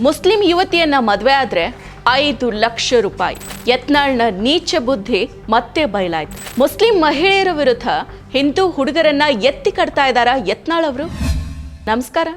Muslim ಯುವತಿಯನ್ನ ಮದುವೆ ಆದ್ರೆ ಐದು ಲಕ್ಷ ರೂಪಾಯಿ. ಯತ್ನಾಳ್ನ ನೀಚ ಬುದ್ಧಿ ಮತ್ತೆ ಬಯಲಾಯ್ತು. ಮುಸ್ಲಿಂ ಮಹಿಳೆಯರ ವಿರುದ್ಧ ಹಿಂದೂ ಹುಡುಗರನ್ನ ಎತ್ತಿ ಕಟ್ತಾ ಇದ್ದಾರಾ ಯತ್ನಾಳ್ ಅವರು? ನಮಸ್ಕಾರ.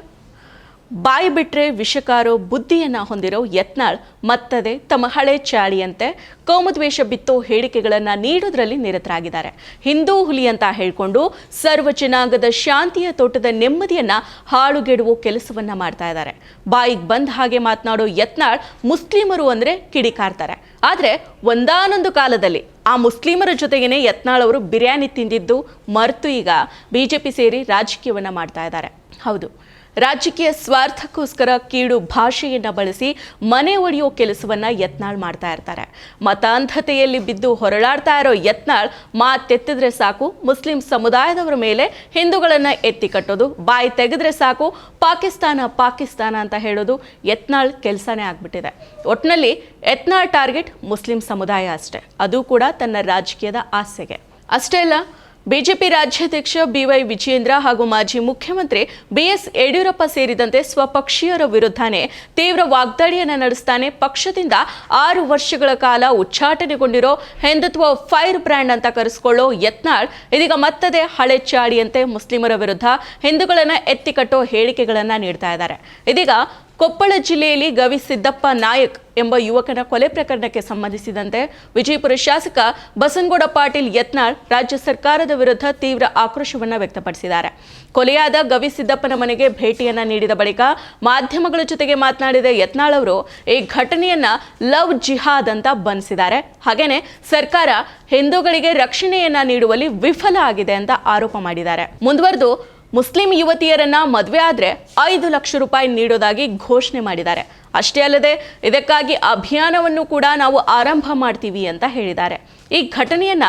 ಬಾಯಿ ಬಿಟ್ರೆ ವಿಷಕಾರೋ ಬುದ್ಧಿಯನ್ನ ಹೊಂದಿರೋ ಯತ್ನಾಳ್ ಮತ್ತದೆ ತಮ್ಮ ಹಳೆ ಚಾಳಿಯಂತೆ ಕೋಮದ್ವೇಷ ಬಿತ್ತೋ ಹೇಳಿಕೆಗಳನ್ನು ನೀಡೋದ್ರಲ್ಲಿ ನಿರತರಾಗಿದ್ದಾರೆ. ಹಿಂದೂ ಹುಲಿ ಅಂತ ಹೇಳಿಕೊಂಡು ಸರ್ವ ಜನಾಂಗದ ಶಾಂತಿಯ ತೋಟದ ನೆಮ್ಮದಿಯನ್ನ ಹಾಳುಗೆಡುವ ಕೆಲಸವನ್ನ ಮಾಡ್ತಾ ಇದ್ದಾರೆ. ಬಾಯಿಗೆ ಬಂದ ಹಾಗೆ ಮಾತನಾಡೋ ಯತ್ನಾಳ್ ಮುಸ್ಲಿಮರು ಅಂದ್ರೆ ಕಿಡಿಕಾರ್ತಾರೆ. ಆದ್ರೆ ಒಂದಾನೊಂದು ಕಾಲದಲ್ಲಿ ಆ ಮುಸ್ಲಿಮರ ಜೊತೆಗೇನೆ ಯತ್ನಾಳ್ ಅವರು ಬಿರಿಯಾನಿ ತಿಂದಿದ್ದು ಮರೆತು ಈಗ. ಬಿಜೆಪಿ ಸೇರಿ ರಾಜಕೀಯವನ್ನು ಮಾಡ್ತಾ ಇದ್ದಾರೆ. ಹೌದು. ರಾಜಕೀಯ ಸ್ವಾರ್ಥಕ್ಕೋಸ್ಕರ ಕೀಡು ಭಾಷೆಯನ್ನು ಬಳಸಿ ಮನೆ ಒಡೆಯೋ ಕೆಲಸವನ್ನ ಯತ್ನಾಳ್ ಮಾಡ್ತಾ ಇರ್ತಾರೆ. ಮತಾಂಧತೆಯಲ್ಲಿ ಬಿದ್ದು ಹೊರಳಾಡ್ತಾ ಇರೋ ಯತ್ನಾಳ್ ಮಾತೆತ್ತಿದ್ರೆ ಸಾಕು, ಮುಸ್ಲಿಂ ಸಮುದಾಯದವರ ಮೇಲೆ ಹಿಂದೂಗಳನ್ನ ಎತ್ತಿ ಕಟ್ಟೋದು, ಬಾಯಿ ತೆಗೆದ್ರೆ ಸಾಕು, ಪಾಕಿಸ್ತಾನ ಪಾಕಿಸ್ತಾನ ಅಂತ ಹೇಳೋದು ಯತ್ನಾಳ್ ಕೆಲಸನೇ ಆಗ್ಬಿಟ್ಟಿದೆ. ಒಟ್ಟಿನಲ್ಲಿ ಯತ್ನಾಳ್ ಟಾರ್ಗೆಟ್ ಮುಸ್ಲಿಂ ಸಮುದಾಯ ಅಷ್ಟೇ. ಅದು ಕೂಡ ತನ್ನ ರಾಜಕೀಯದ ಆಸೆಗೆ. ಅಷ್ಟೇ ಅಲ್ಲ ಬಿಜೆಪಿ ರಾಜ್ಯಾಧ್ಯಕ್ಷ ಬಿವೈ ವಿಜಯೇಂದ್ರ ಹಾಗೂ ಮಾಜಿ ಮುಖ್ಯಮಂತ್ರಿ ಬಿಎಸ್ ಯಡಿಯೂರಪ್ಪ ಸೇರಿದಂತೆ ಸ್ವಪಕ್ಷೀಯರ ವಿರುದ್ಧನೇ ತೀವ್ರ ವಾಗ್ದಾಳಿಯನ್ನು ನಡೆಸ್ತಾನೆ ಪಕ್ಷದಿಂದ ಆರು ವರ್ಷಗಳ ಕಾಲ ಉಚ್ಚಾಟನೆಗೊಂಡಿರೋ ಹಿಂದುತ್ವ ಫೈರ್ ಬ್ರ್ಯಾಂಡ್ ಅಂತ ಕರೆಸಿಕೊಳ್ಳೋ ಯತ್ನಾಳ್ ಇದೀಗ ಮತ್ತದೇ ಹಳೆ ಚಾಡಿಯಂತೆ ಮುಸ್ಲಿಮರ ವಿರುದ್ಧ ಹಿಂದೂಗಳನ್ನು ಎತ್ತಿಕಟ್ಟೋ ಹೇಳಿಕೆಗಳನ್ನು ನೀಡ್ತಾ ಇದ್ದಾರೆ. ಇದೀಗ ಕೊಪ್ಪಳ ಜಿಲ್ಲೆಯಲ್ಲಿ ಗವಿ ಸಿದ್ದಪ್ಪ ನಾಯಕ್ ಎಂಬ ಯುವಕನ ಕೊಲೆ ಪ್ರಕರಣಕ್ಕೆ ಸಂಬಂಧಿಸಿದಂತೆ ವಿಜಯಪುರ ಶಾಸಕ ಬಸನಗೌಡ ಪಾಟೀಲ್ ಯತ್ನಾಳ್ ರಾಜ್ಯ ಸರ್ಕಾರದ ವಿರುದ್ಧ ತೀವ್ರ ಆಕ್ರೋಶವನ್ನು ವ್ಯಕ್ತಪಡಿಸಿದ್ದಾರೆ. ಕೊಲೆಯಾದ ಗವಿ ಸಿದ್ದಪ್ಪನ ಮನೆಗೆ ಭೇಟಿಯನ್ನ ನೀಡಿದ ಬಳಿಕ ಮಾಧ್ಯಮಗಳ ಜೊತೆಗೆ ಮಾತನಾಡಿದ ಯತ್ನಾಳ್ ಅವರು, ಈ ಘಟನೆಯನ್ನ ಲವ್ ಜಿಹಾದ್ ಅಂತ ಬಣ್ಣಿಸಿದ್ದಾರೆ ಹಾಗೇನೆ ಸರ್ಕಾರ ಹಿಂದೂಗಳಿಗೆ ರಕ್ಷಣೆಯನ್ನ ನೀಡುವಲ್ಲಿ ವಿಫಲ ಆಗಿದೆ ಅಂತ ಆರೋಪ ಮಾಡಿದ್ದಾರೆ. ಮುಂದುವರೆದು ಮುಸ್ಲಿಂ ಯುವತಿಯರನ್ನ ಮದುವೆ ಆದರೆ ಐದು ಲಕ್ಷ ರೂಪಾಯಿ ನೀಡೋದಾಗಿ ಘೋಷಣೆ ಮಾಡಿದ್ದಾರೆ. ಅಷ್ಟೇ ಅಲ್ಲದೆ ಇದಕ್ಕಾಗಿ ಅಭಿಯಾನವನ್ನು ಕೂಡ ನಾವು ಆರಂಭ ಮಾಡ್ತೀವಿ ಅಂತ ಹೇಳಿದ್ದಾರೆ. ಈ ಘಟನೆಯನ್ನ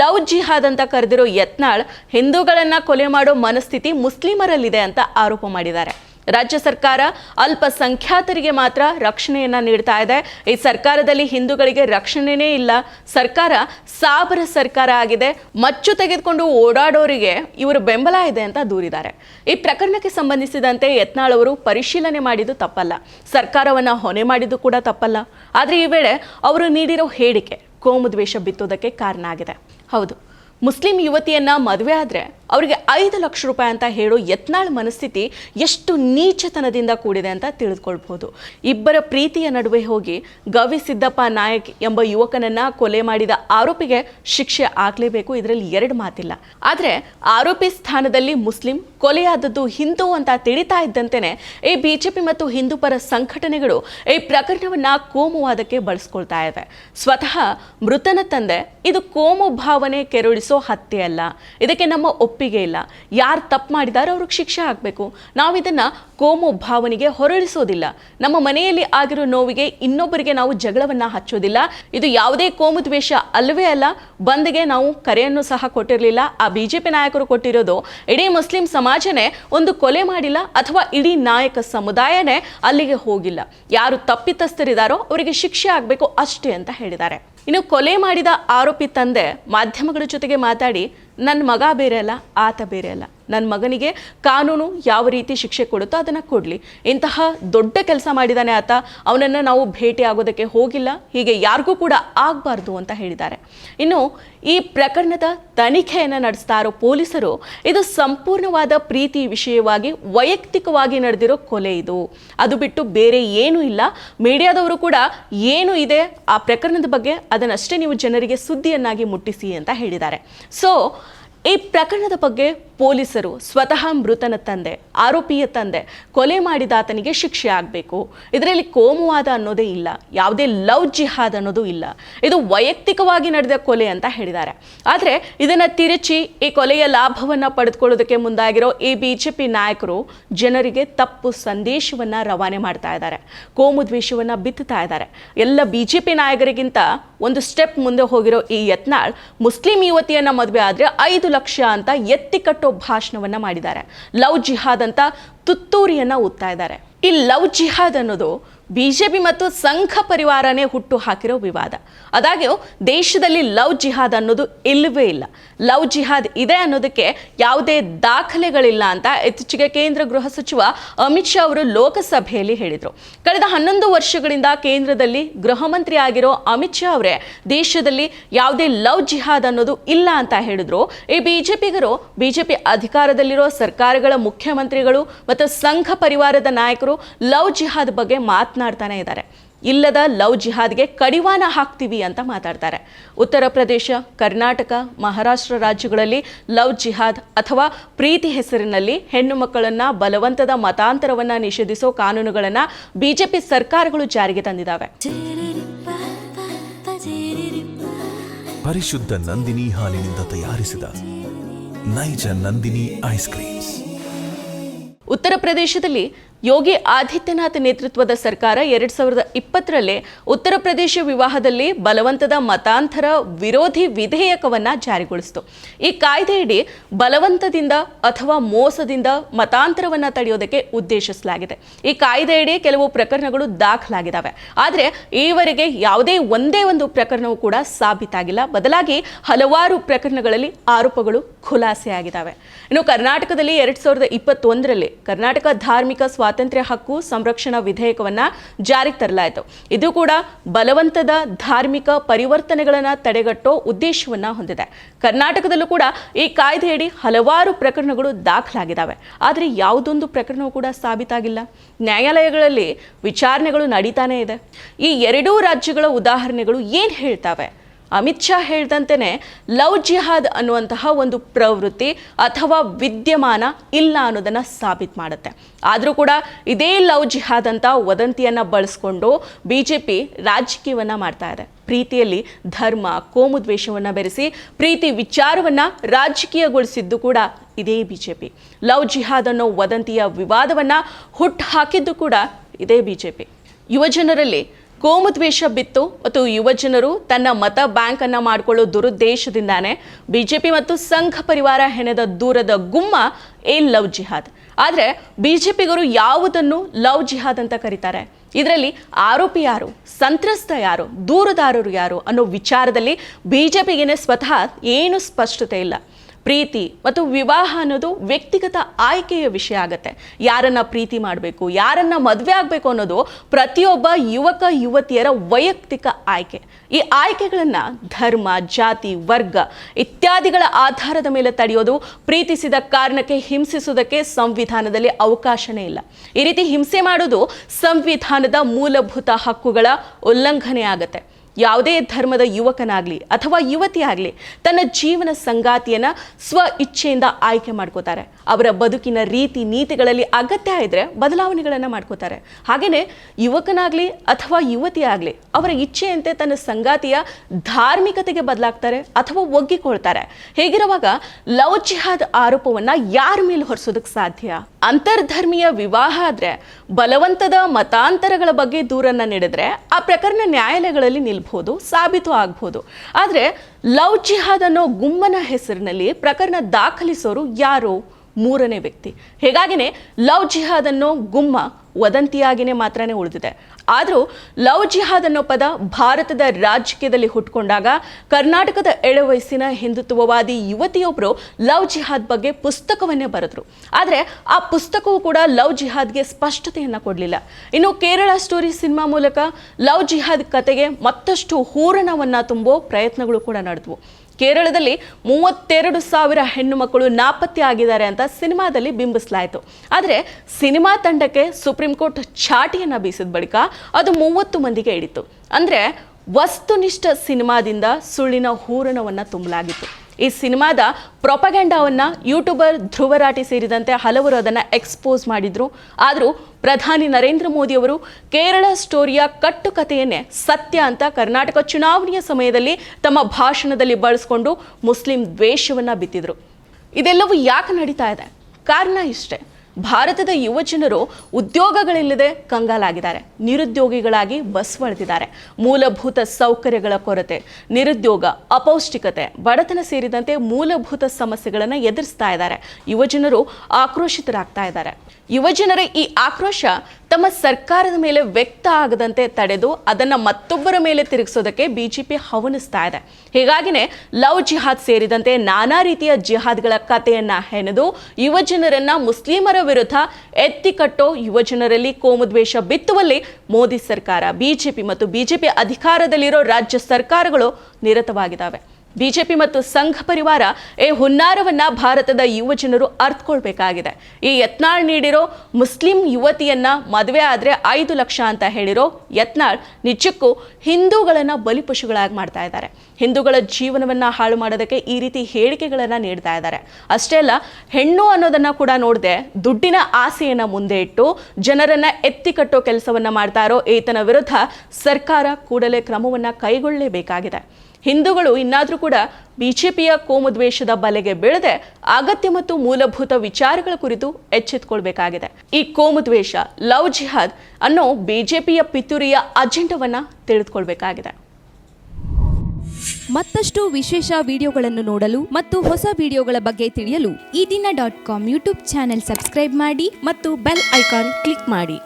ಲವ್ ಜಿಹಾದ್ ಅಂತ ಕರೆದಿರೋ ಯತ್ನಾಳ್ ಹಿಂದೂಗಳನ್ನ ಕೊಲೆ ಮಾಡೋ ಮನಸ್ಥಿತಿ ಮುಸ್ಲಿಮರಲ್ಲಿದೆ ಅಂತ ಆರೋಪ ಮಾಡಿದ್ದಾರೆ. ರಾಜ್ಯ ಸರ್ಕಾರ ಅಲ್ಪಸಂಖ್ಯಾತರಿಗೆ ಮಾತ್ರ ರಕ್ಷಣೆಯನ್ನ ನೀಡ್ತಾ ಇದೆ. ಈ ಸರ್ಕಾರದಲ್ಲಿ ಹಿಂದೂಗಳಿಗೆ ರಕ್ಷಣೆನೇ ಇಲ್ಲ. ಸರ್ಕಾರ ಸಾಬರ ಸರ್ಕಾರ ಆಗಿದೆ. ಮಚ್ಚು ತೆಗೆದುಕೊಂಡು ಓಡಾಡೋರಿಗೆ ಇವರು ಬೆಂಬಲ ಇದೆ ಅಂತ ದೂರಿದ್ದಾರೆ. ಈ ಪ್ರಕರಣಕ್ಕೆ ಸಂಬಂಧಿಸಿದಂತೆ ಯತ್ನಾಳ್ ಅವರು ಪರಿಶೀಲನೆ ಮಾಡಿದ್ದು ತಪ್ಪಲ್ಲ. ಸರ್ಕಾರವನ್ನ ಹೊಣೆ ಮಾಡಿದ್ದು ಕೂಡ ತಪ್ಪಲ್ಲ. ಆದರೆ ಈ ವೇಳೆ ಅವರು ನೀಡಿರೋ ಹೇಳಿಕೆ ಕೋಮುದ್ವೇಷ ಬಿತ್ತೋದಕ್ಕೆ ಕಾರಣ ಆಗಿದೆ. ಹೌದು. ಮುಸ್ಲಿಂ ಯುವತಿಯನ್ನ ಮದುವೆ ಆದ್ರೆ ಅವರಿಗೆ ಐದು ಲಕ್ಷ ರೂಪಾಯಿ ಅಂತ ಹೇಳೋ ಯತ್ನಾಳ್ ಮನಸ್ಥಿತಿ ಎಷ್ಟು ನೀಚತನದಿಂದ ಕೂಡಿದೆ ಅಂತ ತಿಳಿದುಕೊಳ್ಬಹುದು. ಇಬ್ಬರ ಪ್ರೀತಿಯ ನಡುವೆ ಹೋಗಿ ಗವಿ ಸಿದ್ದಪ್ಪ ನಾಯಕ್ ಎಂಬ ಯುವಕನನ್ನ ಕೊಲೆ ಮಾಡಿದ ಆರೋಪಿಗೆ ಶಿಕ್ಷೆ ಆಗ್ಲೇಬೇಕು, ಇದರಲ್ಲಿ ಎರಡು ಮಾತಿಲ್ಲ. ಆದರೆ ಆರೋಪಿ ಸ್ಥಾನದಲ್ಲಿ ಮುಸ್ಲಿಂ, ಕೊಲೆಯಾದದ್ದು ಹಿಂದೂ ಅಂತ ತಿಳಿತಾ ಇದ್ದಂತೆಯೇ ಈ ಬಿಜೆಪಿ ಮತ್ತು ಹಿಂದೂ ಪರ ಸಂಘಟನೆಗಳು ಈ ಪ್ರಕರಣವನ್ನ ಕೋಮುವಾದಕ್ಕೆ ಬಳಸ್ಕೊಳ್ತಾ ಇದೆ. ಸ್ವತಃ ಮೃತನ ತಂದೆ ಇದು ಕೋಮು ಭಾವನೆ ಕೆರಳಿಸೋ ಹತ್ಯೆ ಅಲ್ಲ. ಇದಕ್ಕೆ ನಮ್ಮ ಒಪ್ಪಿಗೆ ಇಲ್ಲ. ಯಾರು ತಪ್ಪು ಮಾಡಿದಾರೋ ಅವ್ರಿಗೆ ಶಿಕ್ಷೆ ಆಗಬೇಕು ನಾವು ಇದನ್ನು ಕೋಮು ಭಾವನೆಗೆ ಹೊರಳಿಸೋದಿಲ್ಲ. ನಮ್ಮ ಮನೆಯಲ್ಲಿ ಆಗಿರೋ ನೋವಿಗೆ ಇನ್ನೊಬ್ಬರಿಗೆ ನಾವು ಜಗಳವನ್ನು ಹಚ್ಚೋದಿಲ್ಲ. ಇದು ಯಾವುದೇ ಕೋಮು ದ್ವೇಷ ಅಲ್ಲವೇ ಅಲ್ಲ. ಬಂದ್ಗೆ ನಾವು ಕರೆಯನ್ನು ಸಹ ಕೊಟ್ಟಿರಲಿಲ್ಲ. ಆ ಬಿಜೆಪಿ ನಾಯಕರು ಕೊಟ್ಟಿರೋದು ಇಡೀ ಮುಸ್ಲಿಂ ಸಮಾಜನೇ ಒಂದು ಕೊಲೆ ಮಾಡಿಲ್ಲ ಅಥವಾ ಇಡೀ ನಾಯಕ ಸಮುದಾಯನೇ ಅಲ್ಲಿಗೆ ಹೋಗಿಲ್ಲ. ಯಾರು ತಪ್ಪಿತಸ್ಥರಿದ್ದಾರೋ ಅವರಿಗೆ ಶಿಕ್ಷೆ ಆಗಬೇಕು ಅಷ್ಟೇ ಅಂತ ಹೇಳಿದ್ದಾರೆ. ಇನ್ನು ಕೊಲೆ ಮಾಡಿದ ಆರೋಪಿ ತಂದೆ ಮಾಧ್ಯಮಗಳ ಜೊತೆಗೆ ಮಾತಾಡಿ ನನ್ನ ಮಗ ಬೇರೆ ಅಲ್ಲ ಆತ ಬೇರೆ ಅಲ್ಲ. ನನ್ನ ಮಗನಿಗೆ ಕಾನೂನು ಯಾವ ರೀತಿ ಶಿಕ್ಷೆ ಕೊಡುತ್ತೋ ಅದನ್ನು ಕೊಡಲಿ. ಇಂತಹ ದೊಡ್ಡ ಕೆಲಸ ಮಾಡಿದ್ದಾನೆ ಆತ. ಅವನನ್ನು ನಾವು ಭೇಟಿ ಆಗೋದಕ್ಕೆ ಹೋಗಿಲ್ಲ. ಹೀಗೆ ಯಾರಿಗೂ ಕೂಡ ಆಗಬಾರ್ದು ಅಂತ ಹೇಳಿದ್ದಾರೆ. ಇನ್ನು ಈ ಪ್ರಕರಣದ ತನಿಖೆಯನ್ನು ನಡೆಸ್ತಾ ಇರೋ ಪೊಲೀಸರು ಇದು ಸಂಪೂರ್ಣವಾದ ಪ್ರೀತಿ ವಿಷಯವಾಗಿ, ವೈಯಕ್ತಿಕವಾಗಿ ನಡೆದಿರೋ ಕೊಲೆ ಇದು. ಅದು ಬಿಟ್ಟು ಬೇರೆ ಏನೂ ಇಲ್ಲ. ಮೀಡಿಯಾದವರು ಕೂಡ ಏನು ಇದೆ, ಆ ಪ್ರಕರಣದ ಬಗ್ಗೆ ಅದನ್ನಷ್ಟೇ ನೀವು ಜನರಿಗೆ ಸುದ್ದಿಯನ್ನಾಗಿ ಮುಟ್ಟಿಸಿ ಅಂತ ಹೇಳಿದ್ದಾರೆ. ಸೊ ಈ ಪ್ರಕರಣದ ಬಗ್ಗೆ ಪೊಲೀಸರು ಸ್ವತಃ ಮೃತನ ತಂದೆ, ಆರೋಪಿಯ ತಂದೆ ಕೊಲೆ ಮಾಡಿದ ಆತನಿಗೆ ಶಿಕ್ಷೆ ಆಗಬೇಕು. ಇದರಲ್ಲಿ ಕೋಮುವಾದ ಅನ್ನೋದೇ ಇಲ್ಲ, ಯಾವುದೇ ಲವ್ ಜಿಹಾದ್ ಅನ್ನೋದು ಇಲ್ಲ. ಇದು ವೈಯಕ್ತಿಕವಾಗಿ ನಡೆದ ಕೊಲೆ ಅಂತ ಹೇಳಿದ್ದಾರೆ. ಆದರೆ ಇದನ್ನು ತಿರುಚಿ ಈ ಕೊಲೆಯ ಲಾಭವನ್ನು ಪಡೆದುಕೊಳ್ಳೋದಕ್ಕೆ ಮುಂದಾಗಿರೋ ಈ ಬಿಜೆಪಿ ನಾಯಕರು ಜನರಿಗೆ ತಪ್ಪು ಸಂದೇಶವನ್ನು ರವಾನೆ ಮಾಡ್ತಾ ಇದ್ದಾರೆ, ಕೋಮು ದ್ವೇಷವನ್ನು ಬಿತ್ತುತ್ತಾ ಇದ್ದಾರೆ. ಎಲ್ಲ ಬಿಜೆಪಿ ನಾಯಕರಿಗಿಂತ ಒಂದು ಸ್ಟೆಪ್ ಮುಂದೆ ಹೋಗಿರೋ ಈ ಯತ್ನಾಳ್ ಮುಸ್ಲಿಂ ಯುವತಿಯನ್ನು ಮದುವೆ ಆದರೆ ಐದು ಲಕ್ಷ ಅಂತ ಎತ್ತಿ ಕಟ್ಟೋ ಭಾಷಣವನ್ನ ಮಾಡಿದ್ದಾರೆ. ಲವ್ ಜಿಹಾದ್ ಅಂತ ತುತ್ತೂರಿಯನ್ನ ಓದ್ತಾ ಇದ್ದಾರೆ. ಈ ಲವ್ ಜಿಹಾದ್ ಅನ್ನೋದು ಬಿಜೆಪಿ ಮತ್ತು ಸಂಘ ಪರಿವಾರನೇ ಹುಟ್ಟು ಹಾಕಿರೋ ವಿವಾದ. ಅದಾಗ್ಯೂ ದೇಶದಲ್ಲಿ ಲವ್ ಜಿಹಾದ್ ಅನ್ನೋದು ಇಲ್ಲವೇ ಇಲ್ಲ. ಲವ್ ಜಿಹಾದ್ ಇದೆ ಅನ್ನೋದಕ್ಕೆ ಯಾವುದೇ ದಾಖಲೆಗಳಿಲ್ಲ ಅಂತ ಇತ್ತೀಚೆಗೆ ಕೇಂದ್ರ ಗೃಹ ಸಚಿವ ಅಮಿತ್ ಶಾ ಅವರು ಲೋಕಸಭೆಯಲ್ಲಿ ಹೇಳಿದರು. ಕಳೆದ ಹನ್ನೊಂದು ವರ್ಷಗಳಿಂದ ಕೇಂದ್ರದಲ್ಲಿ ಗೃಹ ಮಂತ್ರಿ ಆಗಿರೋ ಅಮಿತ್ ಶಾ ಅವರೇ ದೇಶದಲ್ಲಿ ಯಾವುದೇ ಲವ್ ಜಿಹಾದ್ ಅನ್ನೋದು ಇಲ್ಲ ಅಂತ ಹೇಳಿದ್ರು. ಈ ಬಿಜೆಪಿಗರು ಬಿಜೆಪಿ ಅಧಿಕಾರದಲ್ಲಿರೋ ಸರ್ಕಾರಗಳ ಮುಖ್ಯಮಂತ್ರಿಗಳು ಮತ್ತು ಸಂಘ ಪರಿವಾರದ ನಾಯಕರು ಲವ್ ಜಿಹಾದ್ ಬಗ್ಗೆ ಮಾತನಾಡ್ತಾನೆ ಇದ್ದಾರೆ. ಇಲ್ಲದ ಲವ್ ಜಿಹಾದ್ಗೆ ಕಡಿವಾಣ ಹಾಕ್ತೀವಿ ಅಂತ ಮಾತಾಡ್ತಾರೆ. ಉತ್ತರ ಪ್ರದೇಶ ಕರ್ನಾಟಕ ಮಹಾರಾಷ್ಟ್ರ ರಾಜ್ಯಗಳಲ್ಲಿ ಲವ್ ಜಿಹಾದ್ ಅಥವಾ ಪ್ರೀತಿ ಹೆಸರಿನಲ್ಲಿ ಹೆಣ್ಣು ಮಕ್ಕಳನ್ನು ಬಲವಂತದ ಮತಾಂತರವನ್ನು ನಿಷೇಧಿಸೋ ಕಾನೂನುಗಳನ್ನ ಬಿಜೆಪಿ ಸರ್ಕಾರಗಳು ಜಾರಿಗೆ ತಂದಿದ್ದಾವೆ ಪರಿಶುದ್ಧ ನಂದಿನಿ ಹಾಲಿನಿಂದ ತಯಾರಿಸಿದ ನೈಜ ನಂದಿನಿ ಐಸ್ ಕ್ರೀಮ್ಸ್. ಉತ್ತರ ಪ್ರದೇಶದಲ್ಲಿ ಯೋಗಿ ಆದಿತ್ಯನಾಥ್ ನೇತೃತ್ವದ ಸರ್ಕಾರ ಎರಡು ಸಾವಿರದ ಇಪ್ಪತ್ತರಲ್ಲೇ ಉತ್ತರ ಪ್ರದೇಶ ವಿವಾಹದಲ್ಲಿ ಬಲವಂತದ ಮತಾಂತರ ವಿರೋಧಿ ವಿಧೇಯಕವನ್ನ ಜಾರಿಗೊಳಿಸಿತು. ಈ ಕಾಯ್ದೆಯಡಿ ಬಲವಂತದಿಂದ ಅಥವಾ ಮೋಸದಿಂದ ಮತಾಂತರವನ್ನ ತಡೆಯೋದಕ್ಕೆ ಉದ್ದೇಶಿಸಲಾಗಿದೆ. ಈ ಕಾಯ್ದೆಯಡಿ ಕೆಲವು ಪ್ರಕರಣಗಳು ದಾಖಲಾಗಿದ್ದಾವೆ ಆದರೆ ಈವರೆಗೆ ಯಾವುದೇ ಒಂದೇ ಒಂದು ಪ್ರಕರಣವೂ ಕೂಡ ಸಾಬೀತಾಗಿಲ್ಲ. ಬದಲಾಗಿ ಹಲವಾರು ಪ್ರಕರಣಗಳಲ್ಲಿ ಆರೋಪಗಳು ಖುಲಾಸೆಯಾಗಿದ್ದಾವೆ ಇನ್ನು ಕರ್ನಾಟಕದಲ್ಲಿ ಎರಡ್ ಸಾವಿರದ ಇಪ್ಪತ್ತೊಂದರಲ್ಲಿ ಕರ್ನಾಟಕ ಧಾರ್ಮಿಕ ಸ್ವಾತಂತ್ರ್ಯ ಹಕ್ಕು ಸಂರಕ್ಷಣಾ ವಿಧೇಯಕವನ್ನ ಜಾರಿಗೆ ತರಲಾಯಿತು. ಇದು ಕೂಡ ಬಲವಂತದ ಧಾರ್ಮಿಕ ಪರಿವರ್ತನೆಗಳನ್ನು ತಡೆಗಟ್ಟೋ ಉದ್ದೇಶವನ್ನ ಹೊಂದಿದೆ. ಕರ್ನಾಟಕದಲ್ಲೂ ಕೂಡ ಈ ಕಾಯ್ದೆಯಡಿ ಹಲವಾರು ಪ್ರಕರಣಗಳು ದಾಖಲಾಗಿದ್ದಾವೆ ಆದರೆ ಯಾವುದೊಂದು ಪ್ರಕರಣವೂ ಕೂಡ ಸಾಬೀತಾಗಿಲ್ಲ. ನ್ಯಾಯಾಲಯಗಳಲ್ಲಿ ವಿಚಾರಣೆಗಳು ನಡೀತಾನೇ ಇದೆ. ಈ ಎರಡೂ ರಾಜ್ಯಗಳ ಉದಾಹರಣೆಗಳು ಏನು ಹೇಳ್ತಾವೆ? ಅಮಿತ್ ಶಾ ಹೇಳ್ದಂತೆಯೇ ಲವ್ ಜಿಹಾದ್ ಅನ್ನುವಂತಹ ಒಂದು ಪ್ರವೃತ್ತಿ ಅಥವಾ ವಿದ್ಯಮಾನ ಇಲ್ಲ ಅನ್ನೋದನ್ನು ಸಾಬೀತು ಮಾಡುತ್ತೆ. ಆದರೂ ಕೂಡ ಇದೇ ಲವ್ ಜಿಹಾದ್ ಅಂತ ವದಂತಿಯನ್ನು ಬಳಸ್ಕೊಂಡು ಬಿ ಜೆ ಪಿ ರಾಜಕೀಯವನ್ನು ಮಾಡ್ತಾ ಇದೆ. ಪ್ರೀತಿಯಲ್ಲಿ ಧರ್ಮ, ಕೋಮು ದ್ವೇಷವನ್ನ ಬೆರೆಸಿ ಪ್ರೀತಿ ವಿಚಾರವನ್ನು ರಾಜಕೀಯಗೊಳಿಸಿದ್ದು ಕೂಡ ಇದೇ ಬಿ ಜೆ ಪಿ ಲವ್ ಜಿಹಾದ್ ಅನ್ನೋ ವದಂತಿಯ ವಿವಾದವನ್ನು ಹುಟ್ಟು ಹಾಕಿದ್ದು ಕೂಡ ಇದೇ ಬಿ ಜೆ ಪಿ ಯುವಜನರಲ್ಲಿ ಕೋಮುದ್ವೇಷ ಬಿತ್ತು. ಮತ್ತು ಯುವಜನರು ತನ್ನ ಮತ ಬ್ಯಾಂಕ್ ಅನ್ನ ಮಾಡಿಕೊಳ್ಳೋ ದುರುದ್ದೇಶದಿಂದಾನೆ ಬಿಜೆಪಿ ಮತ್ತು ಸಂಘ ಪರಿವಾರ ಹೆಣೆದ ದೂರದ ಗುಮ್ಮ ಏ ಲವ್ ಜಿಹಾದ್. ಆದರೆ ಬಿಜೆಪಿಗರು ಯಾವುದನ್ನು ಲವ್ ಜಿಹಾದ್ ಅಂತ ಕರೀತಾರೆ? ಇದರಲ್ಲಿ ಆರೋಪಿ ಯಾರು? ಸಂತ್ರಸ್ತ ಯಾರು? ದೂರುದಾರರು ಯಾರು? ಅನ್ನೋ ವಿಚಾರದಲ್ಲಿ ಬಿಜೆಪಿಗೇನೆ ಸ್ವತಃ ಏನು ಸ್ಪಷ್ಟತೆ ಇಲ್ಲ. ಪ್ರೀತಿ ಮತ್ತು ವಿವಾಹ ಅನ್ನೋದು ವ್ಯಕ್ತಿಗತ ಆಯ್ಕೆಯ ವಿಷಯ ಆಗುತ್ತೆ. ಯಾರನ್ನ ಪ್ರೀತಿ ಮಾಡಬೇಕು, ಯಾರನ್ನ ಮದುವೆ ಆಗಬೇಕು ಅನ್ನೋದು ಪ್ರತಿಯೊಬ್ಬ ಯುವಕ, ಯುವತಿಯರ ವೈಯಕ್ತಿಕ ಆಯ್ಕೆ. ಈ ಆಯ್ಕೆಗಳನ್ನು ಧರ್ಮ, ಜಾತಿ, ವರ್ಗ ಇತ್ಯಾದಿಗಳ ಆಧಾರದ ಮೇಲೆ ತಡೆಯೋದು, ಪ್ರೀತಿಸಿದ ಕಾರಣಕ್ಕೆ ಹಿಂಸಿಸುವುದಕ್ಕೆ ಸಂವಿಧಾನದಲ್ಲಿ ಅವಕಾಶನೇ ಇಲ್ಲ. ಈ ರೀತಿ ಹಿಂಸೆ ಮಾಡೋದು ಸಂವಿಧಾನದ ಮೂಲಭೂತ ಹಕ್ಕುಗಳ ಉಲ್ಲಂಘನೆ ಆಗತ್ತೆ. ಯಾವುದೇ ಧರ್ಮದ ಯುವಕನಾಗಲಿ ಅಥವಾ ಯುವತಿ ಆಗಲಿ ತನ್ನ ಜೀವನ ಸಂಗಾತಿಯನ್ನು ಸ್ವ ಇಚ್ಛೆಯಿಂದ ಆಯ್ಕೆ ಮಾಡ್ಕೋತಾರೆ. ಅವರ ಬದುಕಿನ ರೀತಿ ನೀತಿಗಳಲ್ಲಿ ಅಗತ್ಯ ಇದ್ದರೆ ಬದಲಾವಣೆಗಳನ್ನು ಮಾಡ್ಕೋತಾರೆ. ಹಾಗೆಯೇ ಯುವಕನಾಗಲಿ ಅಥವಾ ಯುವತಿ ಆಗಲಿ ಅವರ ಇಚ್ಛೆಯಂತೆ ತನ್ನ ಸಂಗಾತಿಯ ಧಾರ್ಮಿಕತೆಗೆ ಬದಲಾಗ್ತಾರೆ ಅಥವಾ ಒಗ್ಗಿಕೊಳ್ತಾರೆ. ಹೇಗಿರುವಾಗ ಲವ್ ಜಿಹಾದ್ ಆರೋಪವನ್ನು ಯಾರ ಮೇಲೆ ಹೊರಿಸೋದಕ್ಕೆ ಸಾಧ್ಯ? ಅಂತರ್ಧರ್ಮೀಯ ವಿವಾಹ ಆದ್ರೆ ಬಲವಂತದ ಮತಾಂತರಗಳ ಬಗ್ಗೆ ದೂರನ್ನ ನೀಡಿದ್ರೆ ಆ ಪ್ರಕರಣ ನ್ಯಾಯಾಲಯಗಳಲ್ಲಿ ನಿಲ್ಬಹುದು, ಸಾಬೀತು ಆಗ್ಬೋದು ಆದರೆ ಲವ್ ಜಿಹಾದ್ ಅನ್ನೋ ಗುಮ್ಮನ ಹೆಸರಿನಲ್ಲಿ ಪ್ರಕರಣ ದಾಖಲಿಸೋರು ಯಾರು? ಮೂರನೇ ವ್ಯಕ್ತಿ. ಹೀಗಾಗಿನೇ ಲವ್ ಜಿಹಾದ್ ಅನ್ನೋ ಗುಮ್ಮ ವದಂತಿಯಾಗಿನೇ ಮಾತ್ರನೇ ಉಳಿದಿದೆ. ಆದರೂ ಲವ್ ಜಿಹಾದ್ ಅನ್ನೋ ಪದ ಭಾರತದ ರಾಜಕೀಯದಲ್ಲಿ ಹುಟ್ಕೊಂಡಾಗ ಕರ್ನಾಟಕದ ಎಳವಯಸ್ಸಿನ ಹಿಂದುತ್ವವಾದಿ ಯುವತಿಯೊಬ್ಬರು ಲವ್ ಜಿಹಾದ್ ಬಗ್ಗೆ ಪುಸ್ತಕವನ್ನೇ ಬರೆದ್ರು. ಆದರೆ ಆ ಪುಸ್ತಕವು ಕೂಡ ಲವ್ ಜಿಹಾದ್ಗೆ ಸ್ಪಷ್ಟತೆಯನ್ನು ಕೊಡಲಿಲ್ಲ. ಇನ್ನು ಕೇರಳ ಸ್ಟೋರಿ ಸಿನಿಮಾ ಮೂಲಕ ಲವ್ ಜಿಹಾದ್ ಕತೆಗೆ ಮತ್ತಷ್ಟು ಹೂರಣವನ್ನು ತುಂಬೋ ಪ್ರಯತ್ನಗಳು ಕೂಡ ನಡೆದವು. ಕೇರಳದಲ್ಲಿ ಮೂವತ್ತೆರಡು ಸಾವಿರ ಹೆಣ್ಣು ಮಕ್ಕಳು ನಾಪತ್ತೆ ಆಗಿದ್ದಾರೆ ಅಂತ ಸಿನಿಮಾದಲ್ಲಿ ಬಿಂಬಿಸಲಾಯಿತು. ಆದರೆ ಸಿನಿಮಾ ತಂಡಕ್ಕೆ ಸುಪ್ರೀಂ ಕೋರ್ಟ್ ಚಾಟಿಯನ್ನು ಬೀಸಿದ ಬಳಿಕ ಅದು ಮೂವತ್ತು ಮಂದಿಗೆ ಹಿಡಿತು. ಅಂದರೆ ವಸ್ತುನಿಷ್ಠ ಸಿನಿಮಾದಿಂದ ಸುಳ್ಳಿನ ಹೂರಣವನ್ನು ತುಂಬಲಾಗಿತ್ತು. ಈ ಸಿನಿಮಾದ ಪ್ರೊಪಗ್ಯಾಂಡಾವನ್ನ ಯೂಟ್ಯೂಬರ್ ಧ್ರುವರಾಟಿ ಸೇರಿದಂತೆ ಹಲವರು ಅದನ್ನು ಎಕ್ಸ್ಪೋಸ್ ಮಾಡಿದ್ರು. ಆದರೂ ಪ್ರಧಾನಿ ನರೇಂದ್ರ ಮೋದಿ ಅವರು ಕೇರಳ ಸ್ಟೋರಿಯ ಕಟ್ಟುಕತೆಯನ್ನೇ ಸತ್ಯ ಅಂತ ಕರ್ನಾಟಕ ಚುನಾವಣೆಯ ಸಮಯದಲ್ಲಿ ತಮ್ಮ ಭಾಷಣದಲ್ಲಿ ಬಳಸ್ಕೊಂಡು ಮುಸ್ಲಿಂ ದ್ವೇಷವನ್ನು ಬಿತ್ತಿದ್ರು. ಇದೆಲ್ಲವೂ ಯಾಕೆ ನಡೀತಾ ಇದೆ? ಕಾರಣ ಇಷ್ಟೇ. ಭಾರತದ ಯುವಜನರು ಉದ್ಯೋಗಗಳಿಲ್ಲದೆ ಕಂಗಾಲಾಗಿದ್ದಾರೆ. ನಿರುದ್ಯೋಗಿಗಳಾಗಿ ಬಸ್ವಳೆದಿದ್ದಾರೆ ಮೂಲಭೂತ ಸೌಕರ್ಯಗಳ ಕೊರತೆ, ನಿರುದ್ಯೋಗ, ಅಪೌಷ್ಟಿಕತೆ, ಬಡತನ ಸೇರಿದಂತೆ ಮೂಲಭೂತ ಸಮಸ್ಯೆಗಳನ್ನು ಎದುರಿಸ್ತಾ ಇದ್ದಾರೆ. ಯುವಜನರು ಆಕ್ರೋಶಿತರಾಗ್ತಾ ಇದ್ದಾರೆ. ಯುವಜನರ ಈ ಆಕ್ರೋಶ ತಮ್ಮ ಸರ್ಕಾರದ ಮೇಲೆ ವ್ಯಕ್ತ ಆಗದಂತೆ ತಡೆದು ಅದನ್ನು ಮತ್ತೊಬ್ಬರ ಮೇಲೆ ತಿರುಗಿಸೋದಕ್ಕೆ ಬಿಜೆಪಿ ಹವನಿಸ್ತಾ ಇದೆ. ಹೀಗಾಗಿನೇ ಲವ್ ಜಿಹಾದ್ ಸೇರಿದಂತೆ ನಾನಾ ರೀತಿಯ ಜಿಹಾದ್ಗಳ ಕಥೆಯನ್ನ ಹೆಣೆದು ಯುವಜನರನ್ನ ಮುಸ್ಲಿಮರ ವಿರುದ್ಧ ಎತ್ತಿಕಟ್ಟೋ ಯುವಜನರಲ್ಲಿ ಕೋಮುದ್ವೇಷ ಬಿತ್ತುವಲ್ಲಿ ಮೋದಿ ಸರ್ಕಾರ, ಬಿಜೆಪಿ ಮತ್ತು ಬಿಜೆಪಿ ಅಧಿಕಾರದಲ್ಲಿರೋ ರಾಜ್ಯ ಸರ್ಕಾರಗಳು ನಿರತವಾಗಿದ್ದಾವೆ. ಬಿಜೆಪಿ ಮತ್ತು ಸಂಘ ಪರಿವಾರ ಈ ಹುನ್ನಾರವನ್ನ ಭಾರತದ ಯುವ ಜನರು ಅರ್ಥಕೊಳ್ಬೇಕಾಗಿದೆ ಈ ಯತ್ನಾಳ್ ನೀಡಿರೋ ಮುಸ್ಲಿಂ ಯುವತಿಯನ್ನ ಮದುವೆ ಆದ್ರೆ ಐದು ಲಕ್ಷ ಅಂತ ಹೇಳಿರೋ ಯತ್ನಾಳ್ ನಿಜಕ್ಕೂ ಹಿಂದೂಗಳನ್ನ ಬಲಿಪಶುಗಳಾಗಿ ಮಾಡ್ತಾ ಇದ್ದಾರೆ. ಹಿಂದೂಗಳ ಜೀವನವನ್ನ ಹಾಳು ಮಾಡೋದಕ್ಕೆ ಈ ರೀತಿ ಹೇಳಿಕೆಗಳನ್ನ ನೀಡ್ತಾ ಇದ್ದಾರೆ. ಅಷ್ಟೇ ಅಲ್ಲ, ಹೆಣ್ಣು ಅನ್ನೋದನ್ನ ಕೂಡ ನೋಡದೆ ದುಡ್ಡಿನ ಆಸೆಯನ್ನ ಮುಂದೆ ಇಟ್ಟು ಜನರನ್ನ ಎತ್ತಿ ಕಟ್ಟೋ ಕೆಲಸವನ್ನ ಮಾಡ್ತಾ ಇರೋ ಈತನ ವಿರುದ್ಧ ಸರ್ಕಾರ ಕೂಡಲೇ ಕ್ರಮವನ್ನ ಕೈಗೊಳ್ಳಲೇಬೇಕಾಗಿದೆ. ಹಿಂದೂಗಳು ಇನ್ನಾದರೂ ಕೂಡ ಬಿಜೆಪಿಯ ಕೋಮುದ್ವೇಷದ ಬಲೆಗೆ ಬೀಳದೆ ಅಗತ್ಯ ಮತ್ತು ಮೂಲಭೂತ ವಿಚಾರಗಳ ಕುರಿತು ಎಚ್ಚೆತ್ತುಕೊಳ್ಬೇಕಾಗಿದೆ ಈ ಕೋಮುದ್ವೇಷ, ಲವ್ ಜಿಹಾದ್ ಅನ್ನೋ ಬಿಜೆಪಿಯ ಪಿತೂರಿಯ ಅಜೆಂಡವನ್ನ ತಿಳಿದುಕೊಳ್ಬೇಕಾಗಿದೆ. ಮತ್ತಷ್ಟು ವಿಶೇಷ ವಿಡಿಯೋಗಳನ್ನು ನೋಡಲು ಮತ್ತು ಹೊಸ ವಿಡಿಯೋಗಳ ಬಗ್ಗೆ ತಿಳಿಯಲು Ee Dina dot com YouTube channel subscribe ಮಾಡಿ ಮತ್ತು ಬೆಲ್ ಐಕಾನ್ ಕ್ಲಿಕ್ ಮಾಡಿ.